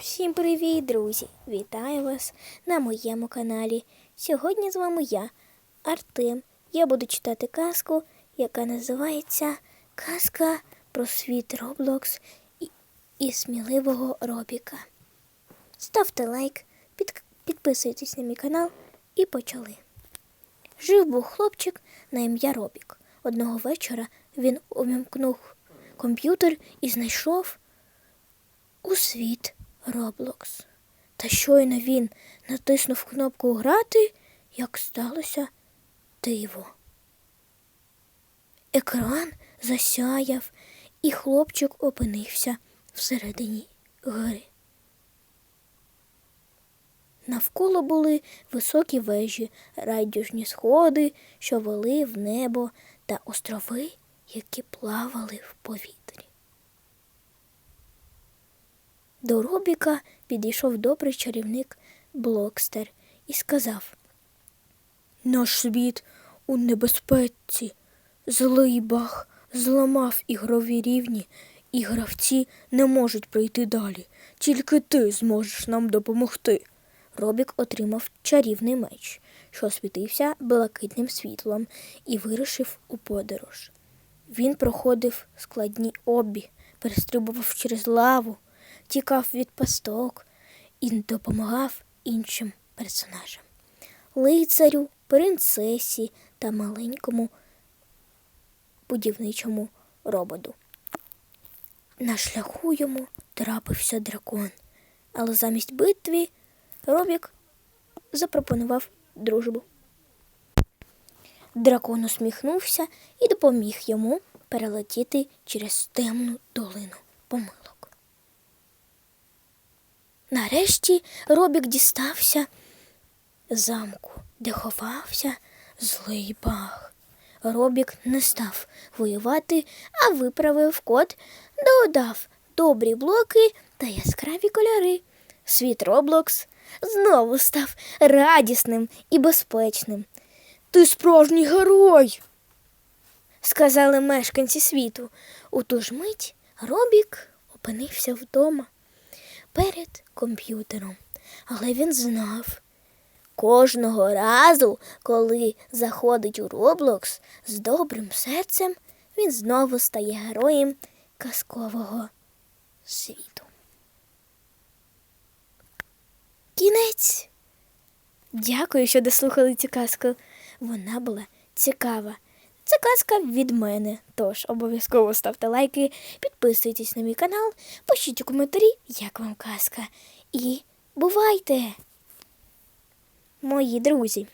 Всім привіт, друзі! Вітаю вас на моєму каналі. Сьогодні з вами я, Артем. Я буду читати казку, яка називається Казка про світ Роблокс і, і сміливого Робіка. Ставте лайк, під, підписуйтесь на мій канал і почали. Жив був хлопчик на ім'я Робік. Одного вечора він увімкнув комп'ютер і знайшов у світ Роблокс. Та щойно він натиснув кнопку Грати, як сталося диво. Екран засяяв, і хлопчик опинився всередині гри. Навколо були високі вежі, райдужні сходи, що вели в небо, та острови, які плавали в повітрі. До Робіка підійшов добрий чарівник Блокстер і сказав Наш світ у небезпеці. Злий бах зламав ігрові рівні, і гравці не можуть пройти далі. Тільки ти зможеш нам допомогти. Робік отримав чарівний меч, що світився блакитним світлом, і вирушив у подорож. Він проходив складні обі, перестрибував через лаву, тікав від пасток і допомагав іншим персонажам лицарю, принцесі та маленькому будівничому роботу. На шляху йому трапився дракон, але замість битві Робік запропонував дружбу. Дракон усміхнувся і допоміг йому перелетіти через темну долину помилок. Нарешті Робік дістався замку, де ховався злий баг. Робік не став воювати, а виправив код, додав добрі блоки та яскраві кольори. Світ Роблокс знову став радісним і безпечним. Ти справжній герой, сказали мешканці світу. У ту ж мить Робік опинився вдома перед комп'ютером, але він знав. Кожного разу, коли заходить у Роблокс з добрим серцем, він знову стає героєм казкового світу. Кінець. Дякую, що дослухали цю казку. Вона була цікава. Це казка від мене. Тож обов'язково ставте лайки, підписуйтесь на мій канал, пишіть у коментарі, як вам казка. І бувайте! Мої друзі.